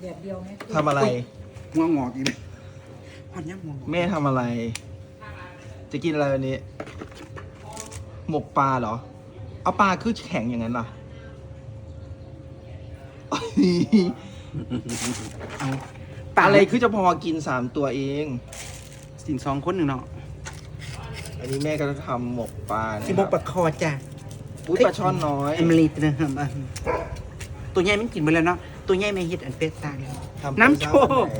แดดเดียวไหมทำอะไรหัวงอกอีกเลยพอดยับหัวงอกแม่ทำอะไร จะกินอะไรวันนี้ หมกปลาเหรอ เอาปลาคือแข็งอย่างนั้นล่ะ เอาปปลาลาอะไรคือจะพอกินสามตัวเอง สินสองคนหนึ่งเนาะอันนี้แม่ก็จะทำหมกปลานะสิบกปลาคอจ้ะ อุ้ยปลาช่อนน้อยเอมิลีนะครับอะตัวใหญ่มันกินไปแล้วเนาะ ตัวใหญ่ไม่เฮ็ดอันเป็ดตาเลยทำน้ำโชคไป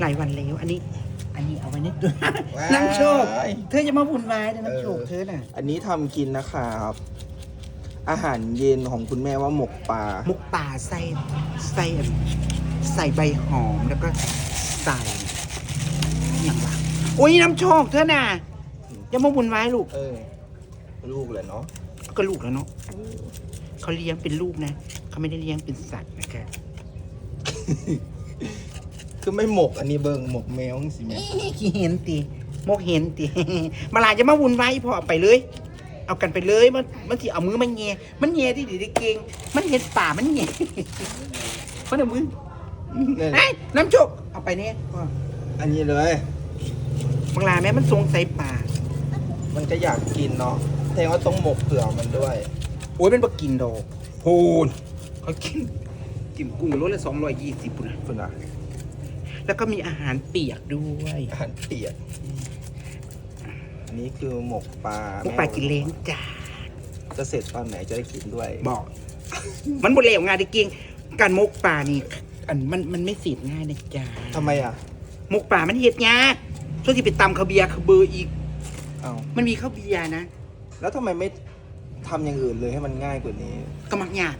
หลายวันแล้วอันนี้ อันนี้เอาไว้ในตัวว้ายน้ำโชคเธอจะมาวุ่นวายนะน้ำโชคเออเธอน่ะอันนี้ทำกินนะครับ อาหารเย็นของคุณแม่ว่าหมกปลามุกป่าใส่ใส่อันใส่ใบหอมแล้วก็ใส่อย่างวะโอ้ยน้ำโชคเธอน่ะอย่ามาวุ่นวายลูกเออลูกเลยเนาะก็ลูกแล้วเนาะเขาเลี้ยงเป็นลูกนะ เขาไม่ได้เลี้ยงเป็นสัตว์นะคะ คือไม่หมกอันนี้เบิงหมกแมวสิแม่ขี้เห็นตีโมกเห็นตีมาลาจะมาวุ่นวายพอเอาไปเลย เอากันไปเลยมันมันที่เอามือมันแง่มันแง่ที่ดีได้เก่งมันเห็นป่ามันแง่มันเอามือเนี่ยไอ้ยน้ำโชคเอาไปเนี่ยพ่ออันนี้เลยบางลาแม่มันทรงใส่ป่า มันก็อยากกินเนาะแสดงว่าต้องหมกเผื่อมันด้วยโอ้ยมันบ่กินดอกโหน เขากินกินกุ้งรสละสองร้อยยี่สิบปุ่นนะคุณอะแล้วก็มีอาหารเปียกด้วยอาหารเปียกอันนี้คือหมกปลาพวกปลากินเล้งจ้าจะเสร็จตอนไหนจะได้กินด้วย บอก มันบ่เลวงานได้เก่งการมกปลานี่อันมันมันไม่เสียง่ายนะจ๊ะทำไมอะมกปลามันเฮ็ดยากช่วงที่ไปตำข้าวเบียร์ข้าวเบอร์อีกเอามันมีข้าวเบียร์นะ แล้วทำไมไม่ทำอย่างอื่นเลยให้มันง่ายกว่านี้ ก็มักยาก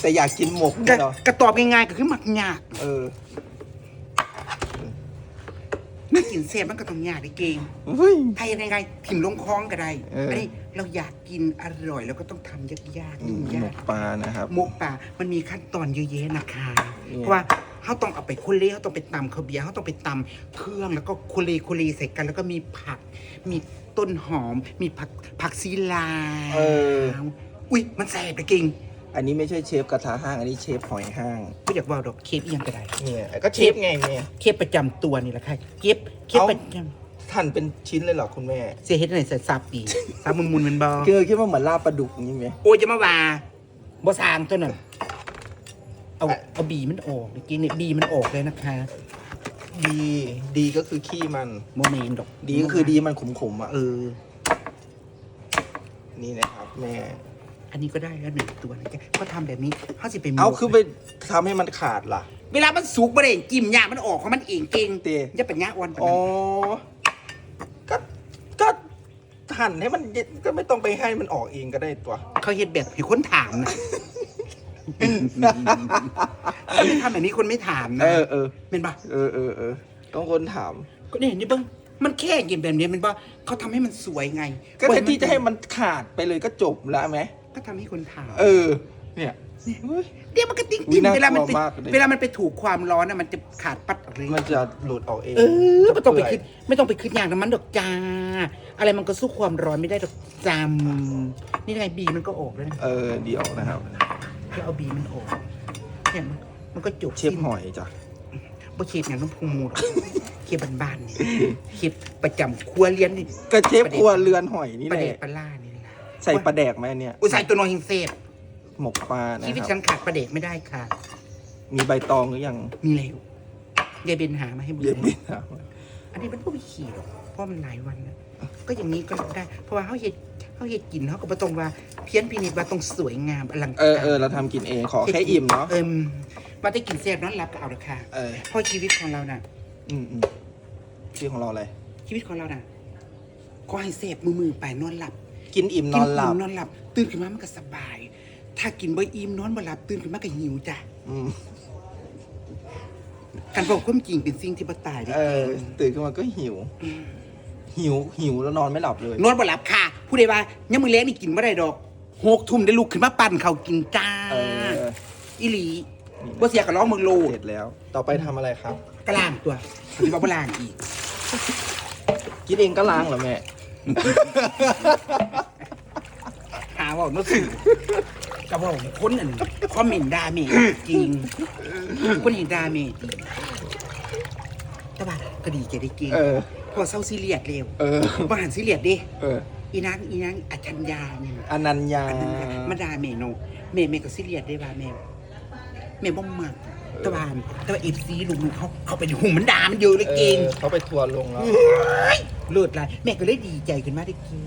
แต่อยากกินหมกกระเนาะกระตอบง่ายๆก็คือมักยากเออมันกินเสพมันก็ต้องยากได้เก่งเฮ้ย ถ้ายังไงถิ่มลงคลองก็ได้เอออั นนี้เราอยากกินอร่อยแล้วก็ต้องทำยากๆอืยุ่มงหมยาก กปลานะครับ หมกป่ามันมีขั้นตอนเยอะแยะนะคะเนี่ยเพราะว่าเขาต้องเอาไปคนเล่เขาต้องไปตำข้าวเบียร์เขาต้องไปตำเครื่องแล้วก็คนเลคนเลใส่กันแล้วก็มีผัก มีต้นหอม มีผักผักซีลาวเออ อุ้ยมันแสบไปเก่งอันนี้ไม่ใช่เชฟกระทะห้าง อันนี้เชฟหอยห้างไม่อยากว่าดอกเคฟอีหยังก็ได้เนี่ยก็เชฟไงเนี่ยเคฟประจำตัวนี่แหละค่ะเคฟเคฟเอ้าประจหั่นเป็นชิ้นเลยเหรอคุณแม่ำเสียเฮ็ดไหนใส่ซาปีซามุนมุนเป็นบอคือคิดว่าเหมือนลาบปลาดุกอย่างนี้ไหม โอ้ยจะมาว่าบ่สร้างตัวนั้นเอาเอาบีมันออกเมื่อกี้เนี่ยบีมันออกเลยนะคะดีดีก็คือขี้มัน โมเมนดอกดีก็คือดีมันขมๆอะเออ นี่นะครับแม่ อันนี้ก็ได้แล้วหนึ่งตัวนะจ๊ะก็ทำแบบนี้เขาสิเป็นเอาคือไปทำให้มันขาดล่ะ เวลามันสุกบ่ได้จิ้มยามันออกของมันเองเก่งเตะจะเป็นยาอ่อนปานอ๋อ นั้นก็ ก็หั่นให้มันเย็นก็ไม่ต้องไปให้มันออกเองก็ได้ตัว เขาเฮ็ดแบบให้คนถามนะเขาไม่ทำแบบนี้คนไม่ถามนะเออเออ เป็นปะ เออเออเออต้องคนถาม ก็เนี่ยนี่เบิ้งมันแค่กินแบบนี้เป็นปะเขาทำให้มันสวยไงก็แทนที่จะให้มันขาดไปเลยก็จบแล้วไหม ก็ทำให้คนถาม เออ เนี่ยเฮ้ยเดี๋ยวมันก็ติ้งอุ๊ติ้ยงน่าเวลามันกลัวไปมากเลย เวลามันไปถูกความร้อนนะมันจะขาดปัดออกเลย มันจะหลุดออกเองเออไม่ต้องไปคิดไม่ต้องไปคิดอย่างนั้นมันดอกจ้า อะไรมันก็สู้ความร้อนไม่ได้ดอกจำนี่ไงบีมันก็ออกแล้วนะเออเดี๋ยวนะครับแล้วเอาบีมันออกเนี่ยมันมันก็จบเชฟหอยจ้ะ บ่เชฟอย่างน้ำพุงมูดอกเชฟบ้านๆนี่เชฟประจำครัวเรียนนี่ก็เชฟครัวเรือนหอยนี่ประแหเดละกปลาล่านี่นะ ใส่ปลาแดกไหมอันเนี่ยอุยใส่ตัวน้อยหิงเซฟหมกปลานะชีวิตคฉัรับนขาดประเดกไม่ได้ค่ะ มีใบตองหรือยังมีแล้วยายเบนหามาให้หมดเย็นเลดียนะอันนี้มันพวกไม่ขี่หรอกเพราะมันหลายวันแล้วก็อย่างนี้ก็ได้ เพราะว่าเขาเห็ดเขาเห็ดกินเขาก็บ่ตรงว่าเพี้ยนพินิจว่าต้องสวยงามอลังการเออเออเราทำกินเองขอแค่อิ่มเนาะเอิมมาได้กินแซ่บนอนหลับก็เอาละค่ะเออเพราะชีวิตของเราน่ะ อืมอืมชื่อของเราอะไรชีวิตของเราน่ะก็ให้เสพมือมือๆไปนอนหลับ กินอิ่มนอนหลับกินนอนหลับ ตื่นขึ้นมามันก็สบาย ถ้ากินบ่อิ่มนอนบ่หลับตื่นขึ้นมาก็หิวจ้ะอืมการบอกความจริงเป็นสิ่งที่บ่ตายได้เออ ตื่นขึ้นมาก็หิว หิวหิวแล้วนอนไม่หลับเลย นอนบ่หลับค่ะ ผู้ใดว่ายังมื้อแลงนี่กินบ่ได้ดอกหกทุ่มได้ลุกขึ้นมาปั่นข้าวกินจ้าเออ อีหลีนี่นะบ่เสียก็ร้องเมืองโลด เสร็จแล้ว ต่อไปทำอะไรครับ กระล่างตัวสิว่าบ่ล่างอีก กินเองก็ล้างเหรอแม่ หาว่าเมื่อคืนกระบอกคนอันคอมเมนต์ด่าแม่จริง คนเห็นด่าแม่จริงแต่ว่าก็ดีใจได้จริงเออ พอเศร้าซีเรียสเร็วเออบ้านซีเรียสดิเออ อีนางอีนางอัจฉริยาเนี่ย อนัญญา อันนั้นค่ะมาด่าแม่โนแม่แม่ก็ซีเรียสได้ว่าแม่แม่บ่มักแต่ว่าแต่ว่าเอฟซีลุงเขาเขาเป็นหุ่มมันด่ามันเยอะเลยเก่งออเขาไปทัวร์ลงแล้ว เลิศไรแม่ก็เลยดีใจขึ้นมาได้เก่ง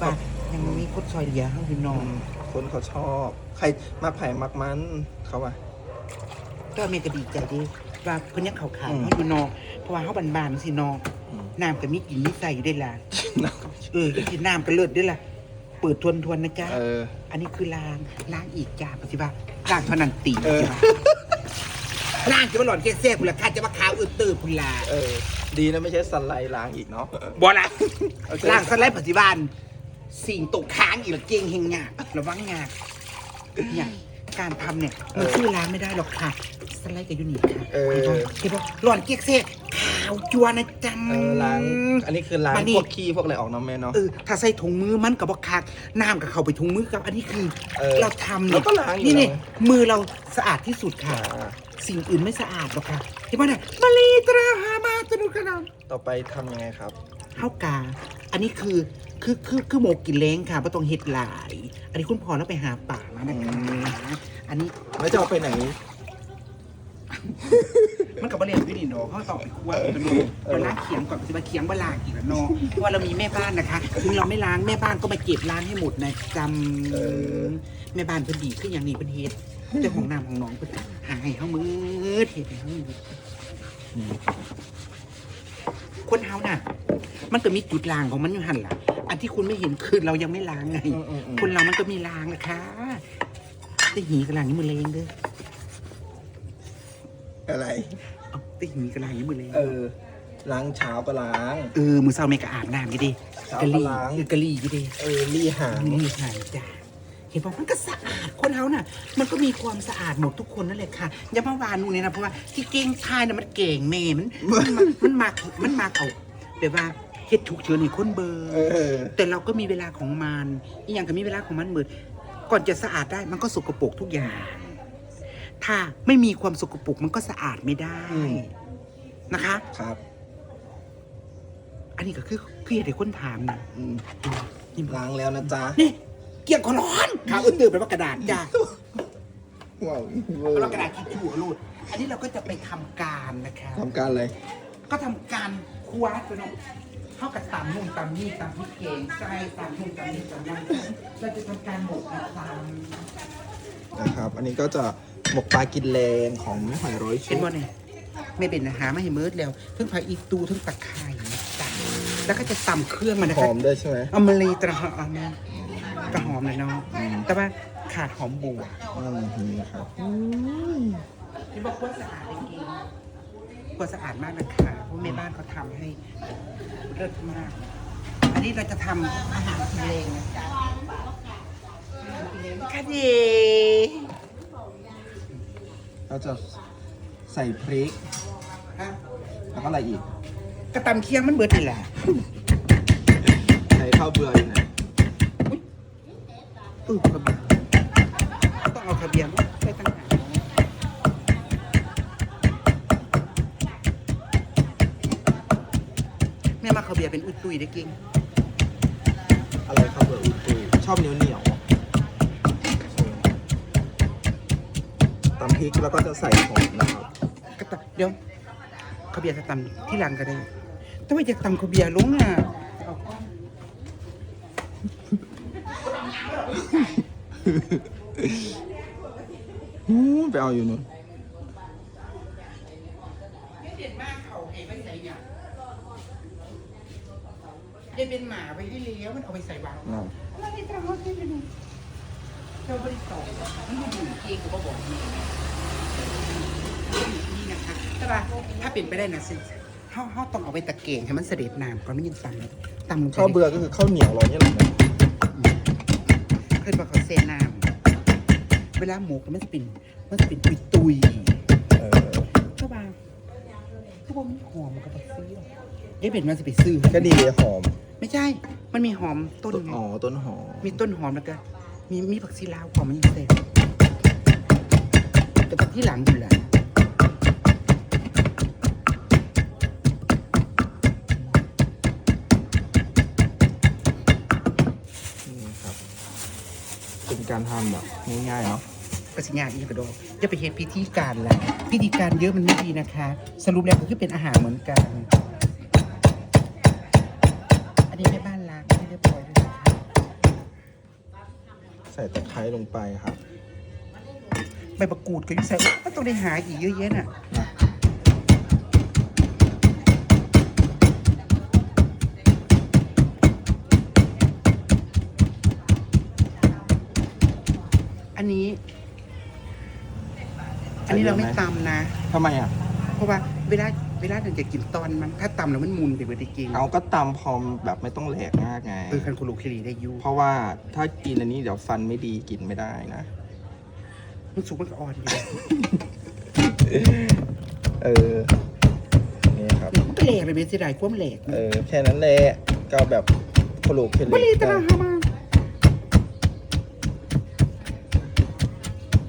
ว่ายังมีคนซอยเหลือเขาพี่น้องคนเขาชอบ ใครมาไผ่มักมันเขาว่าก็แม่ก็ดีใจดีว่าเพิ่นยังเขาขายอืมเขาอยู่นอกเพราะว่าเขาบานๆสินอกอืมน้ำก็มีกินมีใส่อยู่ได้ล่ะเออกินน้ำก็เลิศด้วยล่ะเปิดทวนทวนๆนะจ๊ะเอออันนี้คือล้างล้างอีกจ้าปฏิบัติล้างเท่านั้นตีเออ ล้างจะมาหล่อนแค่แซ่คุณละค่าจะมาขาวอึดตื้อคุณลาเออ ดีนะไม่ใช่สไลด์ล้างอีกเนาะ บ่ละโอเค ล้างสไลด์ปฏิบัติสิ่งตกค้างอีกละเก่งเฮงงากระวังงากเนี่ยการทำเนี่ยมันชื่อล้างไม่ได้หรอกค่ะ สไลด์กับยูนิคค่ะเออ เห็นปะเห็นปะหล่อนเก๊กเซ่ขาวจัวนะจ๊ะเออล้าง อันนี้คือล้างอันนี้พวกขี้พวกอะไรออกเน้องแม่เนาะ เออถ้าใส่ถุงมือมันกับบักคักน้ำกับเข้าไปถุงมือกับ อันนี้คือเออเราทำเราเนี่ยก็ล้างอยู่นี่นี่แล้วมือเราสะอาดที่สุดค่ะ อ่า สิ่งอื่นไม่สะอาดหรอกค่ะที่ว่าเนี่ยมาลีตราหามาตนุกระนต่อไปทำยังไงครับำเฮากา อันนี้คือคือคือคือหมกกินเล้งค่ะเพราะต้องเฮ็ดหลาย อันนี้คุณพ่อแล้วไปหาป่ามานะคะอืมอันนี้แล้วจะเอาไปไหน มันกับบะเรียนพี่ดินเนาะเขาตอบไปคั่วไปดูไปล้างเขียงก่อนจะมาเขียงบะลางอีกแล้วเนาะเพราะว่าเรามีแม่บ้านนะคะถึงเราไม่ล้างแม่บ้านก็มาเก็บล้างให้หมดนะจเออำแม่บ้านเพิ่นดีขึ้นอย่างนี้เพิ่นเฮ็ด แต่ของน้ำของน้องเพิ่นหาให้เฮามืดเฮ็ดให้เฮามืดคนเฮาน่ะ มันก็มีจุดล้างของมันอยู่หั่นล่ะ อันที่คุณไม่เห็นคือเรายังไม่ล้างไงอืมอืมอืมคนเรามันก็มีล้างนะคะแต่หีกับล้างนี่มือเลงเด้ออะไรเอาแต่หีกับล้างนี่มือเลงเออล้างเช้าก็ล้างเออมือเศร้าแม่ก็อาบน้ำอยู่ดิเช้ากะก็ลี่ล้างเออกะลี่อยู่ดิเออรีหางนี่หายจ้า เห็นบอกมันก็สะอาดคนเขาน่ะ มันก็มีความสะอาดหมดทุกคนนั่นแหละค่ะอย่ามาวานูเนี่ยนะเพราะว่าที่เก่งทายน่ะมันเก่งแม่มันมันมันมามันมาเอาแบบว่าเฮ็ดฉุกเฉินให้คนเบอร์เออ แต่เราก็มีเวลาของมันอีกอย่างก็มีเวลาของมันเหมือนก่อนจะสะอาดได้มันก็สกปรกทุกอย่าง ถ้าไม่มีความสกปรกมันก็สะอาดไม่ได้อืม นะคะ ครับอันนี้ก็คือคือเหตุให้คนถามนะอืมนี่ล้างแล้วนะจ๊ะนี่ เกี่ยงขอร้อนขาวอื่นตื่นเป็นว่ากระดาษจ้าว้าวเอาเรากระดาษทิชชู่รูด อันนี้เราก็จะไปทำการนะคะ ทำการอะไรก็ทำการคว้าตัวน้องเข้ากับตำนู่นตำนี่ตำพริกแกงใส่ตำนู่นตำนี่ตำนั่นเราจะทำการหมกนะคะนะครับ อันนี้ก็จะหมกปลากินแรงของหอยร้อยเห็ชุนบว่าเนี่ยไม่เป็นอาหารไม่ให้มืดแล้วทั้งผักอีตูทั้งตะไคร้นะจ๊ะแล้วก็จะตำเครื่องมันนะหคะอมด้วยใช่ไหมเอามาเลยตระหอมนะกระหอ มเลยเนาะอืมแต่ว่าขาดหอมบัวอืมนี่ครับที่บอกว่าสะอาดจริงๆควรสะอาดมากนะคะเพราะแม่บ้านเขาทำให้เลิศมาก อันนี้เราจะทำอาหารกินเลงนะจ๊ะอาหารกินเลงค่ะดีเราจะใส่พริกฮะแล้วก็อะไรอีก กระตำเคียงมันเบิดนี่แหละ ใส่ข้าวเบื่ออยู่ไหนเออระเบียงต้องเอาทะเบียนไปตั้งหากแม่มาเขาเบียร์เป็นอุ้ยตุยได้เก่งอะไรข้าวเบื่ออุตุชอบเหนียวเหนียวตำพริกแล้วก็จะใส่หอมนะครับก็ตำเดี๋ยวเขาเบียร์จะตำที่หลังก็ได้แต่ว่าจะตำเขาเบียร์ลงอะเอาก้อน อืม ไปเอาอยู่นู่นเด็ดมากเขาเองไปใส่เนี่ยเด็เป็นหมาไปที่เลี้ยวมันเอาไปใส่วางแล้วนี่ตามเขาที่เป็นเจ้าบริษัทมันอยู่เองก็บอกนี่นี่นะคะแต่ว่าถ้าเป็นไปได้นะสิเขาเขาต้องเอาไปตะเกียงให้มันเสด็จน้ำก่อนไม่ยินตำตำลงไปข้าวเบื่อก็คือข้าวเหนียวเราเนี่ยแหละ เนี่ยเคยบอกเขาเซน้ำเวลาหมูก็มันจะเป็นมันจะเป็นตุยตุยเออๆก็บางทุกคนมันหอมมันก็ไปซื้อเอ๊ะเป็นมันจะไปซื้อก็ดีเลยหอม ไม่ใช่ มันมีหอมต้นไงอ๋อต้นหอม มีต้นหอมแล้วก็มีมีผักชีลาวของมันยังเสร็จแต่ผักที่หลังอยู่แหละ การทำแบบง่ายๆเนาะก็สิยากอีกกระโดดจะไปเห็นพิธีการละพิธีการเยอะมันไม่ดีนะคะ สรุปแล้วก็คือเป็นอาหารเหมือนกัน อันนี้แม่บ้านล้างให้เรียบร้อยด้วยนะคะใส่ตะไคร้ลงไปครับใบมะกรูดก็อยุ่ใส่ก็ต้องได้หาอีกเยอะแยะน่ะนะอัน นี้ อันนี้เราไม่ตำนะ ทำไมอะ เพราะว่าเวลาเวลาเราจะกินตอนมันถ้าตำแล้วมันมุนไปเบิดจริงเอาก็ตำพร้อมแบบไม่ต้องแหลกมากไง เออคันคุรุคิรีได้อยูเพราะว่าถ้ากินอันนี้เดี๋ยวฟันไม่ดีกินไม่ได้นะ มันสุกมันก็อ่อนอยู่เออนี่ครับ มันก็แหลกเลยเบสเสียดายความแหลกเออ แค่นั้นแหละก็เอาแบบโคโลเคไม่ลิได้ตลาดฮามา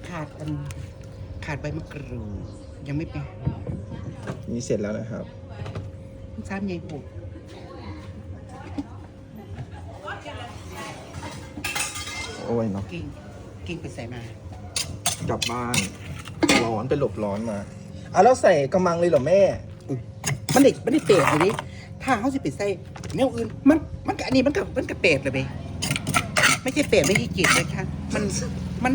ขาดอันขาด ใบมะกรูดยังไม่เป็นนี่เสร็จแล้วนะครับ ซ้ำใหญ่บุกโอ้ยเนาะกิ้งกิ้งไปใส่มากลับบ้าน ร้อนไปหลบร้อนมาอะแล้วใส่กระมังเลยเหรอแม่ มันเด็กมันได้เปรตเลยดิถ้าเขาสิไปใส่แนวอื่นมันมันกับอันนี้มันกับมันกับเปรตเลยเบไม่ใช่เปรตไม่ใช่เกลียดเลยค่ะมันมัน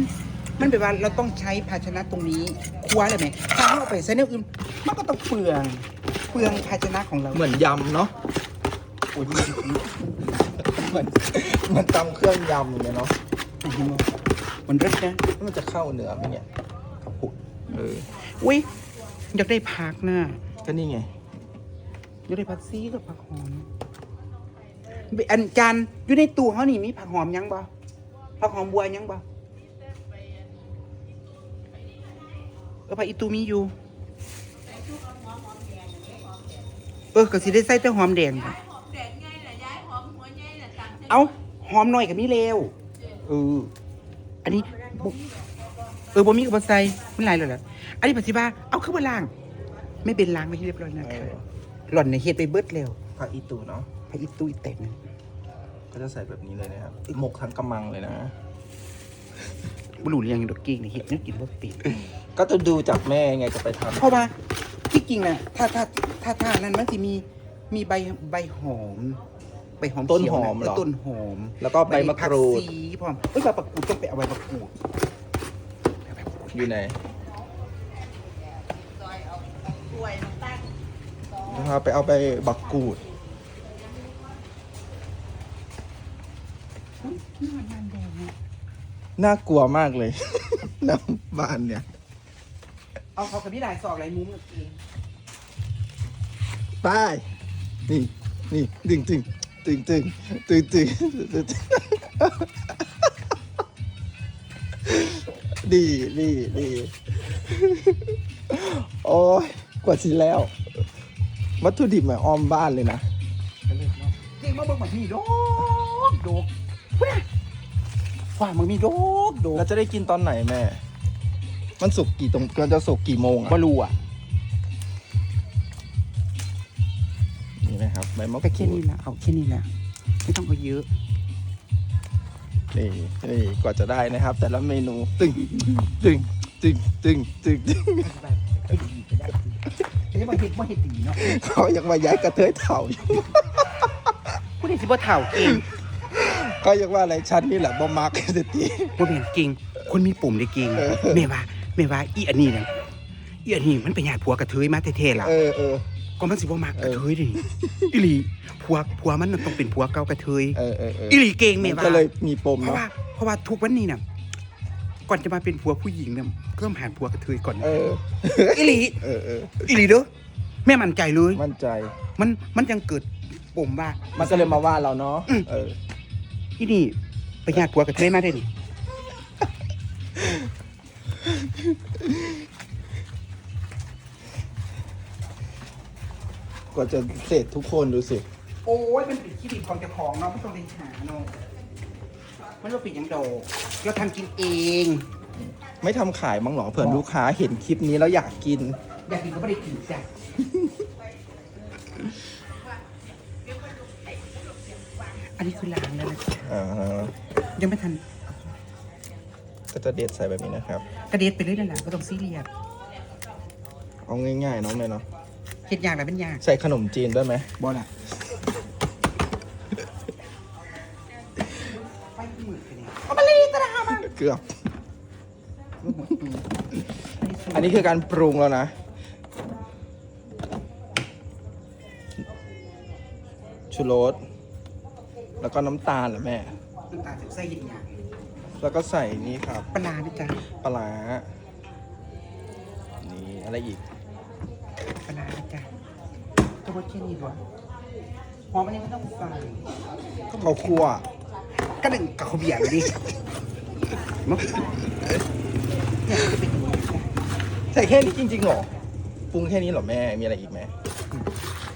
มันแบบว่าเราต้องใช้ภาชนะตรงนี้คว้าเลยไหมถ้าเขาเอาไปใส่แนวอื่นมันก็ต้องเปลืองเปลืองภาชนะของเราเหมือนยำเนาะโอ้ยเหมือนเหมันตำเครื่องยำอย่างเงี้ยเนาะมันเริดนะมันจะเข้าเนื้อไหมเนี่ยขับผุดเอออุ้ยอยากได้ผักนะก็นี่ไงอยากได้ผักซีกับผักหอมอันจานอยู่ในตู้เขานี่มีผักหอมยังบ่ผักหอมบัวยังบ่ เออผักอีตูมีอยู่ เออก็สิได้ใส่แต่หอมแดงค่ะหอมแดงไงน่ะย้ายหอมหัวไงน่ะต่างจังเอาหอมหน่อยกับมีเลวเอออันนี้บ่เออบ่มีกับบ่ใส่มันหลายแล้วล่ะอันนี้ปฏิบัติเอาขึ้นมาล้าง ไม่เป็นล้างไม่เรียบร้อยนะเอคะอหล่อนในเฮ็ดไปเบิดแล้วผักอีตูเนาะพระอีตุ้ยเต็ม ก็จะใส่แบบนี้เลยนะครับหมกทั้งกำมังเลยนะ บุรุษเรียงดอกเก่งในเฮ็ดเนี่ยกินบ่เป็นก็จะดูจากแม่ไงจะไปทำเพราะว่าที่จริงน่ะถ้าถ้าถ้าถ้านั้นมันสิมีมีใบใบหอม ใบหอมต้นเขียวหอมะเหรอต้นหอม แล้วก็ใบมะกรูดผัชีพร้อมเอ้ยใบมะกรูดต้องไปเอาใบมะกรูดอยู่ไหนซอยเอาถ้วยมาตั้งนะครับไปเอาไปบักกูด น่ากลัวมากเลย น้ำบานเนี่ย เอาเขากับพี่ไหลสอกหลมุ้งกับเองไป นี่ นี่ดึงตึงตึงตึงตึงตึงตึงงดีดีดีโอ้ยกว่าสิแล้ว วัตถุดิบหมายออมบ้านเลยนะ เก่งมากเบิ่งมาที่โดกโดกเฮ้ย ฝ่ามันมีดอกดอกแล้วจะได้กินตอนไหนแม่ มันสุกกี่ตรงมันจะสุกกี่โมงบอะรูอะนี่นะครับใบมะกก็แค่รูนี้ดแหละเอาแค่นี้แหละไม่ต้องเอาเยอะนี่นี่กว่าจะได้นะครับ แต่ละเมนูตึงตึงตึงตึงตึงตึงเอ้ยดีก็ได้สิเอ้ยมาเห็ดมาเห็ดดีเนาะเขายังมาย้ายกระเทยเถ่าอยู่ผู้ใดสิบ่เถ่าเก่ง เขายังว่าอะไรชั้นนี่แหละบ่มักเสตีบ่แม่นเก่งคนมีปุ่มได้เก่งเออ แม่ว่าแม่ว่าอีอันนี้นั่นอีอันนี้มันเป็นญาติผัวกระเทยมาแท้ๆล่ะ เออเออ ก็มันสิบ่มักเอกอระเทยดิ อีหลีผัวผัวมันน่ะต้องเป็นผัวเก่ากระเทยเออเออเอออีหลีเก่งแม่มันว่า ก็เลยมีปมเพราะเนาะว่าเพราะว่าทุกวันนี้น่ะก่อนจะมาเป็นผัวผู้หญิงเนี่ยก็ต้องผ่านผัวกระเทยก่อนเออ อีหลีเออเอออีหลีเด้อแม่มั่นใจเลย มั่นใจ มันมันยังเกิดปมว่ามันก็เลยมาว่าเราเนาะอืมเออ อีนี่ไปญาติผัวกระเทยมาได้ดิกว่าจะเสร็จทุกคนดูสิ โอ้ยมันเป็นขี้ดิบของเจ้าของเนาะไม่ต้องไปหาเนาะมันเราปิดอย่างโดกเราทำกินเอง ไม่ทำขายมั้งเหรอเผื่อลูกค้าเห็นคลิปนี้แล้วอยากกิน อยากกินก็ไม่ได้กินจ้ะ อันนี้คือล้างแล้วนะจ๊ะอ่ายังไม่ทันก็จะเด็ดใส่แบบนี้นะครับ กระเด็ดไปเลยนั่นแหละก็ต้องซีเรียสเอาง่ายๆเน้องแม่เนาะเห็ดยากอะไรเป็นยากใส่ขนมจีนด้วยไหมบอล่ะไปมือกันเนี่ยเอามาเลยตะดามาเกือบอันนี้คือการปรุงแล้วนะ ชูรส แล้วก็น้ำตาลเหรอแม่ น้ำตาลใส่เห็ดยากแล้วก็ใส่นี่ครับปลาร้านะจ๊ะปลาร้านี่อะไรอีก ปลาร้านะจ๊ะตัวบดแค่นี้หรอหอมอันนี้ไม่ต้องใส่ข้าวคั่วก็หนึ่งกับข้าวเบียร์เลยดิมั้งเนี่ยมันจะเป็นอย่างนี้จ้ะใส่แค่นี้จริงๆเหรอปรุงแค่นี้เหรอแม่มีอะไรอีกไหม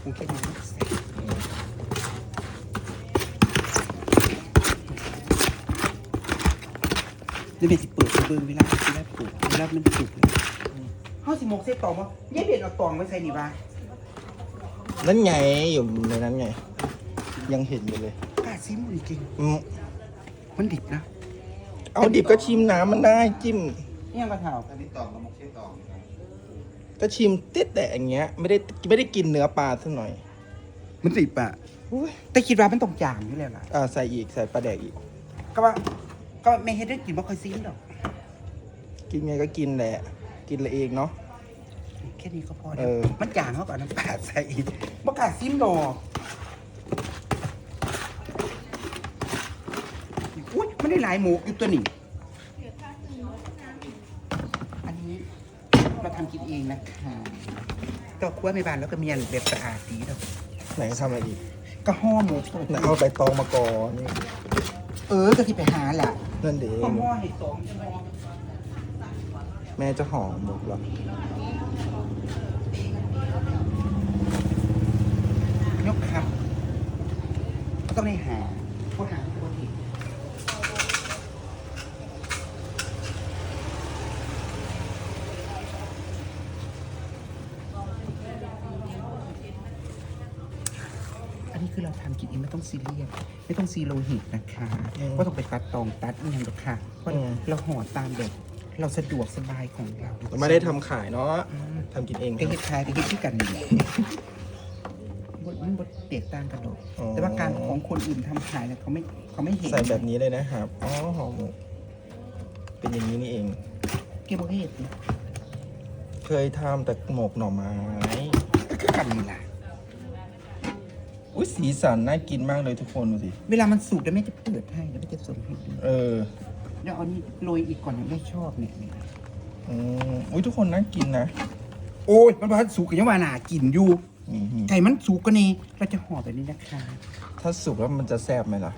ปรุงแค่นี้ใส่ นี่เป็นสิเปิดสิเบิ้งเวลาเวลาปลูกเวลามันสุกเลยเฮาสิหมกเส้ตองวะยายเบียดเอาตองไว้ใส่นี่บ้านั่นไงอยู่ในนั้นไง ยังเห็นอยู่เลยกล้าซิมจริงอืมๆมันดิบนะเอาดิบก็ชิมน้ำมันได้จิ้ม เนี่ยกระเถาอันนี้ตองกับหมกเส้นตองครับก็ชิมติดแต่อย่างเงี้ยไม่ได้ไม่ได้กินเนื้อปลาสักหน่อยมันดิบอะอุ๊ยแต่คิดว่ามันต้องจางอยู่แล้วล่ะอ่าใส่อีกใส่ปลาแดกอีก ก็ว่า ก็ไม่เฮ็ดได้กินบ่ค่อยซิมดอกกินไงก็กินแหละ กินละเองเนาะ แค่นี้ก็พอเอแล้วอ มันจางเขาก่อนน้ำปลาใส่อีกบ่กล้าซิมดอกอุ้ยมันได้หลายหมูอยู่ตัวนี้อันนี้เราทำกินเองนะคะตัวครัวไม่บานแล้วก็มีอันแบบสะอาดดีดอกไหนทำอะไรอีกก็ห่อหมูสดไหนเอาใบตองมาก่อนนี่ เออก็ที่ไปหาแหละนั่นเดห่องหม้อเห็ดสองชั่วโมงแม่จะห่อหมกเหรอยกครับก็ต้องได้หาพวกหาตัวที่อันนี้คือเราทำกินเองไม่ต้องซีเรียส ไม่ต้องซีโลหิตนะคะว่าต้องไปตัดตองตัดอีกอย่างหรอกค่ะเพราะเราห่อตามแบบเราสะดวกสบายของเราไม่ได้ทำขายเนาะอืมทำกินเองเป็นเฮ็ดคล้ายเป็นเฮ็ดที่กันนี่แหละบทมันบทเตียกต่างกันดอกอ๋อแต่ว่าการของคนอื่นทำขายเนี่ยเขาไม่เขาไม่เห็นใส่แบบนี้เลยนะครับอ๋อห่อหมกเป็นอย่างนี้นี่เอง เก็บไว้เห็นเคยทำแต่หมกหน่อไม้ก็คือกันนี่แหละ อุ้ยสีสันน่ากินมากเลยทุกคนดูสิ เวลามันสุกแล้วแม่จะเปิดให้แล้วแม่จะส่งให้ดูเออ เดี๋ยวเอานี่โรยอีกก่อนนะแม่ชอบเนี่ยเนี่ยอืมอุ้ยทุกคนน่ากินนะโอ้ยมันพัดสุกกันยังว่าหนากินอยู่นี่นี่ไก่มันสุกก็นี่เราจะห่อแบบนี้นะคะถ้าสุกแล้วมันจะแซ่บไหมล่ะ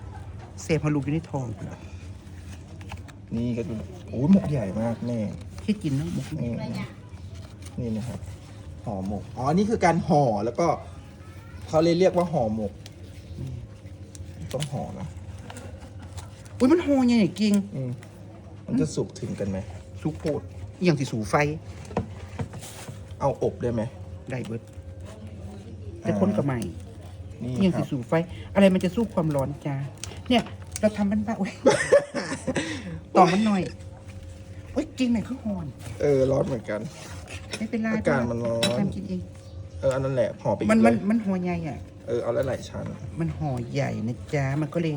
เซฟพอลูกอยู่ในทองเหรอนี่ก็ดูโอ้ยหมกใหญ่มากแม่ที่กินเนาะหมกอืมนี่นะครับห่อหมก อ๋อ นี่คือการห่อแล้วก็ เขาเลยเรียกว่าห่อหมก ต้องห่อนะอุ้ยมันห่อใหญ่จริงอืมมันจะสุกถึงกันไหมสุกโพดอหย่างสิสูไฟเอาอบได้ไหมได้เบิดแต่คนกับใหม่นี่ยังคสิรับ สูไฟ อะไรมันจะสู้ความร้อนจ้าเนี่ย เราทำมันบ้าโอ้ยต่อมันหน่อยโอ้ยจริงไหมคือหอน เออร้อนเหมือนกัน ไม่เป็นไรอากาศมันร้อน ทำกินเองเอออันนั้นแหละห่อไปอีกมันเลมันยมันห่อใหญ่อะ เออเอาหลายๆชั้น มันห่อใหญ่นะจ๊ะ มันก็เลย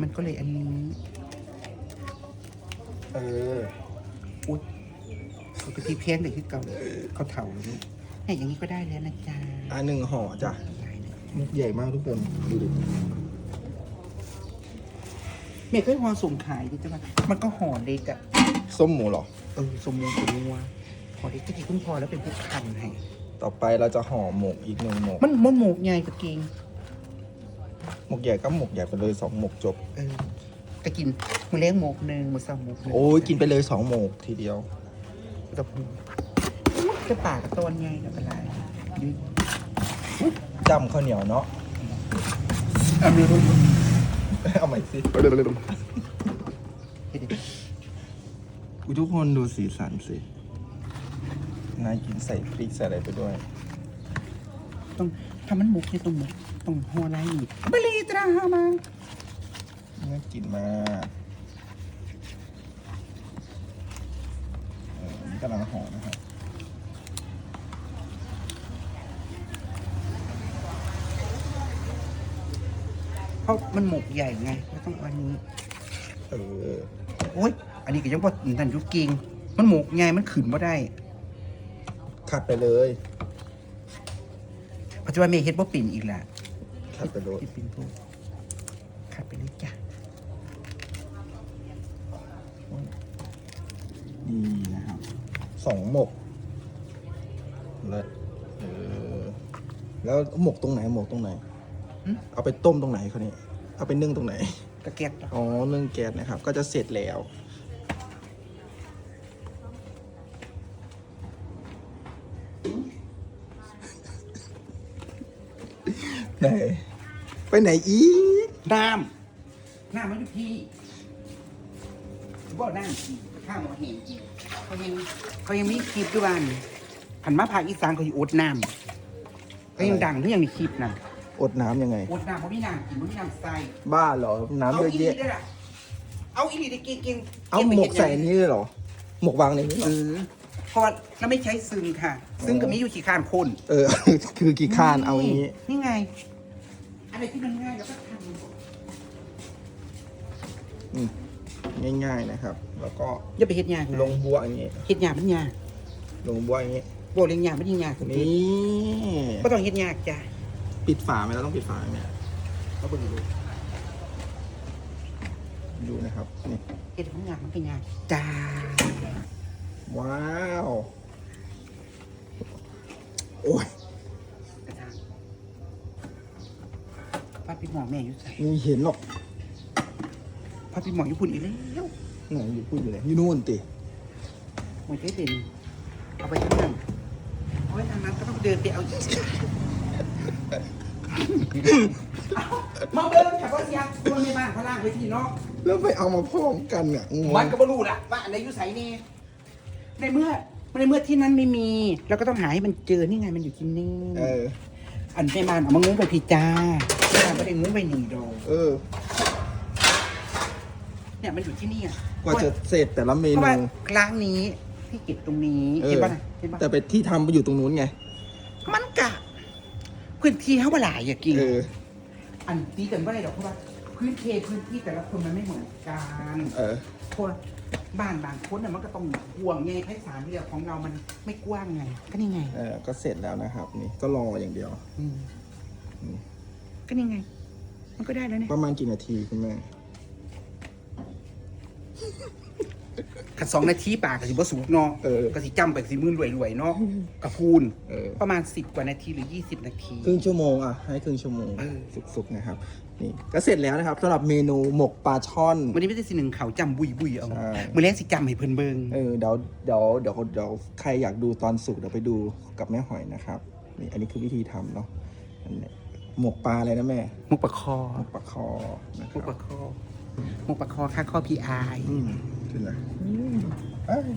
มันก็เลยอันนี้ เออ อุ้ยปกติเพี้ยนเลยคือเก่าเขาเถาเลยลูกเนี่ยอย่างนี้ก็ได้แล้วนะจ๊ะอันหนึ่งห่อจ้ะใหญ่เลยหมกใหญ่มากทุกคนดูดิเมย์เคยห่อสุ่มขายดิจ้ะว่ามันก็ห่อเล็กอะส้มหมูเหรอ เออสมมูสมมัวห่อเล็กตะกี้เพิ่งพอแล้วเป็นพวกคันให้ ต่อไปเราจะห่อหมกอีกหนึ่งหมกมันมันหมกใหญ่กะเกงหมกใหญ่ก็หมกใหญ่ไปเลยสองหมกจบ เออก็กินมือเลี้ยงหมกหนึ่งมือสองหมกหนึ่งโอ้ยกินไปเลยสองหมกทีเดียวกับจะปากกับต้นไงกับอะไรยืดจำข้าวเหนียวเนาะเอามือเอาใหม่สิเร็วๆเฮ็ดดิอุยทุกคนดูสีสันสิ น่ากินใส่พริกใส่อะไรไปด้วย ต้องถ้ามันหมกเนี่ยต้องหมกต้องห่ออะไรนี่บลีตรามาน่ากินมากเออนี่กำลังหอมนะครับเพราะมันหมกใหญ่ไงก็ต้องเอาอันนี้ เออโอ้ยอันนี้ก็ยังบ่นั่นอยุกิง มันหมกไงมันขืนบ่ได้ ขัดไปเลยปัจจุบันเมย์เฮ็ดบ่เป็นอีกแหละขัดไปเลยเฮ็ดเป็นพวกขัดไปเลยจ้ะนี่นะครับสองหมกเลิศเออแล้วหมกตรงไหนหมกตรงไหนเอาไปต้มตรงไหนเขาเนี่ยเอาไปนึ่งตรงไหนตะเกียบอ๋อนึ่งแก๊สนะครับ ก็จะเสร็จแล้ว ไปไหนอีกน้ำน้ำมันอยู่พี่บ่น้ำข้าวหมอเห็นเขายังเขายังมีคลิปด้วยบ้านผันมาภาคอีสานเขาอยู่อดน้ำเขายังดังที่ยังมีคลิปนั่นอดน้ำยังไง อดน้ำเพราะมีน้ำกินเพราะมีน้ำใส่บ้าเหรอ น้ำเยอะแยะาอีหลีด้ล่เอาอีหลีได้กินกินเอาหมกใส่นี่เลยเหรอ หมกวางในนี้เหรเอออเพราะว่าเราไม่ใช้ซึงค่ะ ซึ่งก็มีอยู่ขี่ข้านคน เออ คือกี่ข้านเอาอย่างนี้ นี่ไง อะไรที่มันง่ายแล้วก็ทอืมง่ายๆนะครับ แล้วก็ำอย่าไปเฮ็ดยากนะลงบัวอย่างนี้ เฮ็ดยากมันยากลงบัวอย่างนี้ โบเลี้ยงยากมันยิ่งยากคุณนี่ก็ต้องเฮ็ดยากจ้ะปิดฝาไหมเราต้องปิดฝาไหมเนี่ยเอาเบิ่งดูดูนะครับนี่เฮ็ดมันยากมันเป็นยากจ้าว้าว โอ้ย พาพี่หมอแม่อยู่ใส่ไม่เห็นหรอกพาพี่หมออยู่พุ่นอีกแล้วไหนอยู่พูดอยู่ไหนอยู่นู่นติมันได้เป็นเอาไปทางนั้นเอาไว้ทางนั้นก็ต้องเดินไปเอาอีกเอามาเบิ่งค่ะว่าเสียตัวในบ้านพล่างไว้ที่เนาะแล้วไปเอามาพร้อมกันอะงงมันก็บ่รู้ล่ะว่าอันไหนอยู่ไสนี่ในเมื่อในเมื่อที่นั้นไม่มีเราก็ต้องหาให้มันเจอนี่ไงมันอยู่ที่นี่เออ อันแม่บ้านเอามางุ้งไปพี่จ้าแม่บ้าน ไม่ได้งุ้งไปหนีดอกเออ เนี่ยมันอยู่ที่นี่อะกว่าจะเสร็จแต่ละเมเพราะนู ว่าร้านนี้ที่เก็บตรงนี้เออ เห็นป่ะน่ะเห็นป่ะแต่ไปที่ทำไปอยู่ตรงนู้นไง มันกะพื้นที่เขาว่าหลายอย่ากินเออ อันตีกันว่าอะไรดอกเพราะว่าพื้นเพพื้นที่แต่ละคนมันไม่เหมือนกันเออ เพราะว่าบ้านบางคนน่ะมันก็ต้องห่วงไงไพศาลที่เดียวของเรามันไม่กว้างไง ก็นี่ไงเออ ก็เสร็จแล้วนะครับ นี่ ก็รออย่างเดียว อืม อืมก็นี่ไง มันก็ได้แล้วเนี่ยประมาณกี่นาทีคุณแม่ขัดสองนาทีปากกับสิบ่สูกเนาะเออ ก็สิจำไปสิมือรวยๆเนาะกระพูนเออ ประมาณสิบกว่านาทีหรือยี่สิบนาที ครึ่งชั่วโมงอะให้ครึ่งชั่วโมงเออ สุกๆนะครับนี่ก็เสร็จแล้วนะครับสำหรับเมนูหมกปลาช่อน วันนี้ไม่ได้สิหนึ่งเขาจำบุยบุยๆเอาใช่ มือแรกสิจำให้เพิ่นเบิงเออเดี๋ยวเดี๋ยวเดี๋ยวเดี๋ยวใครอยากดูตอนสุกเดี๋ยวไปดูกับแม่หอยนะครับนี่อันนี้คือวิธีทำเนาะอันนี้ หมกปลาอะไรนะแม่ มุกปะคอหมกปลาคอนะคมุรักบปะคอมุกปะคอค่าข้อพีไออืมขึ้นเลยเอ้ย